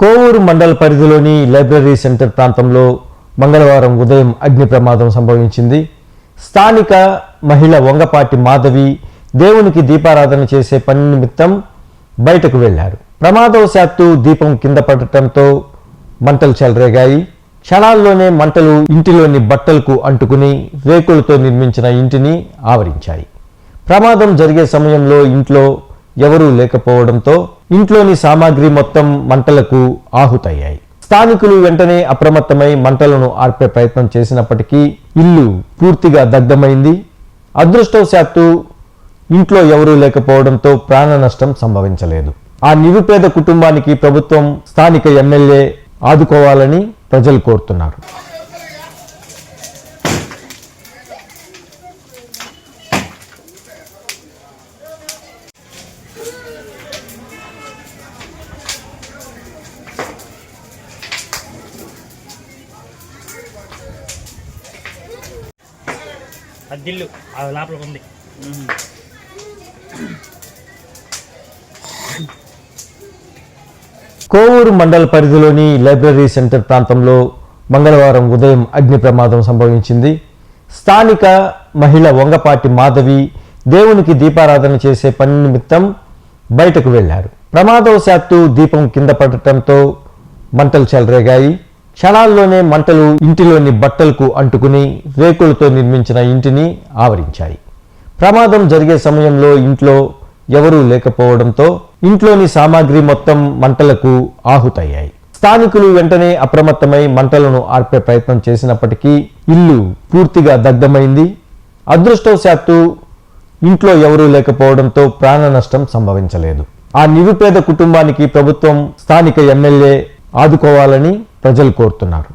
కోవూరు మండల పరిధిలోని library centre ప్రాంతంలో మంగళవారం ఉదయం అగ్ని ప్రమాదం సంభవించింది. స్థానిక మహిళ వంగపాటి మాధవి దేవునికి దీపారాధన చేసే పని నిమిత్తం బయటకు వెళ్ళారు ప్రమాదవశాత్తు దీపం కింద పడటంతో మంటలు చెలరేగాయి. క్షణాల్లోనే మంటలు ఇంటిలోని బట్టలకు అంటుకుని రేకులతో నిర్మించిన ఇంటిని ఆవరించాయి. ప్రమాదం జరిగే సమయంలో ఇంట్లో ఎవరూ లేకపోవడంతో ఇంట్లోని సామాగ్రి మొత్తం మంటలకు ఆహుతయ్యాయి. స్థానికులు వెంటనే అప్రమత్తమై మంటలను ఆర్పే ప్రయత్నం చేసినప్పటికీ ఇల్లు పూర్తిగా దగ్ధమైంది. అదృష్టవశాత్తు ఇంట్లో ఎవరూ లేకపోవడంతో ప్రాణ నష్టం సంభవించలేదు. ఆ నిరుపేద కుటుంబానికి ప్రభుత్వం స్థానిక ఎమ్మెల్యే ఆదుకోవాలని ప్రజలు కోరుతున్నారు. అద్దిల్లు ఆ లోపల ఉంది. కోవూరు మండల పరిధిలోని లైబ్రరీ సెంటర్ ప్రాంతంలో మంగళవారం ఉదయం అగ్ని ప్రమాదం సంభవించింది. స్థానిక మహిళ వంగపాటి మాధవి దేవునికి దీపారాధన చేసే పని నిమిత్తం బయటకు వెళ్ళారు ప్రమాదవశాత్తు దీపం కింద పడటంతో మంటలు చెలరేగాయి. క్షణాల్లోనే మంటలు ఇంటిలోని బట్టలకు అంటుకుని రేకులతో నిర్మించిన ఇంటిని ఆవరించాయి. ప్రమాదం జరిగే సమయంలో ఇంట్లో ఎవరూ లేకపోవడంతో ఇంట్లోని సామాగ్రి మొత్తం మంటలకు ఆహుతయ్యాయి. స్థానికులు వెంటనే అప్రమత్తమై మంటలను ఆర్పే ప్రయత్నం చేసినప్పటికీ ఇల్లు పూర్తిగా దగ్ధమైంది. అదృష్టవశాత్తు ఇంట్లో ఎవరూ లేకపోవడంతో ప్రాణ నష్టం సంభవించలేదు. ఆ నిరుపేద కుటుంబానికి ప్రభుత్వం స్థానిక ఎమ్మెల్యే ఆదుకోవాలని ప్రజలు కోరుతున్నారు.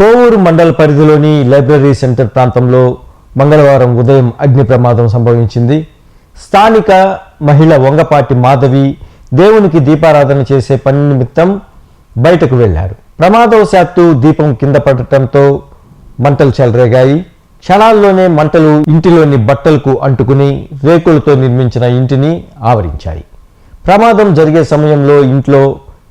కోవూరు మండల పరిధిలోని లైబ్రరీ సెంటర్ ప్రాంతంలో మంగళవారం ఉదయం అగ్ని ప్రమాదం సంభవించింది. స్థానిక మహిళ వంగపాటి మాధవి దేవునికి దీపారాధన చేసే పని నిమిత్తం బయటకు వెళ్ళారు ప్రమాదవశాత్తు దీపం కింద పడటంతో మంటలు చెలరేగాయి. క్షణాల్లోనే మంటలు ఇంటిలోని బట్టలకు అంటుకుని రేకులతో నిర్మించిన ఇంటిని ఆవరించాయి. ప్రమాదం జరిగే సమయంలో ఇంట్లో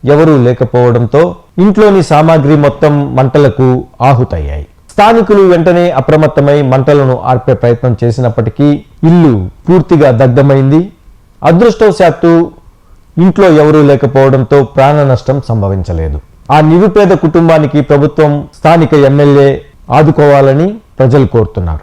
ఎవరూ లేకపోవడంతో ఇంట్లోని సామాగ్రి మొత్తం మంటలకు ఆహుతయ్యాయి. స్థానికులు వెంటనే అప్రమత్తమై మంటలను ఆర్పే ప్రయత్నం చేసినప్పటికీ ఇల్లు పూర్తిగా దగ్ధమైంది. అదృష్టవశాత్తు ఇంట్లో ఎవరూ లేకపోవడంతో ప్రాణ నష్టం సంభవించలేదు. ఆ నిరుపేద కుటుంబానికి ప్రభుత్వం స్థానిక ఎమ్మెల్యే ఆదుకోవాలని ప్రజలు కోరుతున్నారు.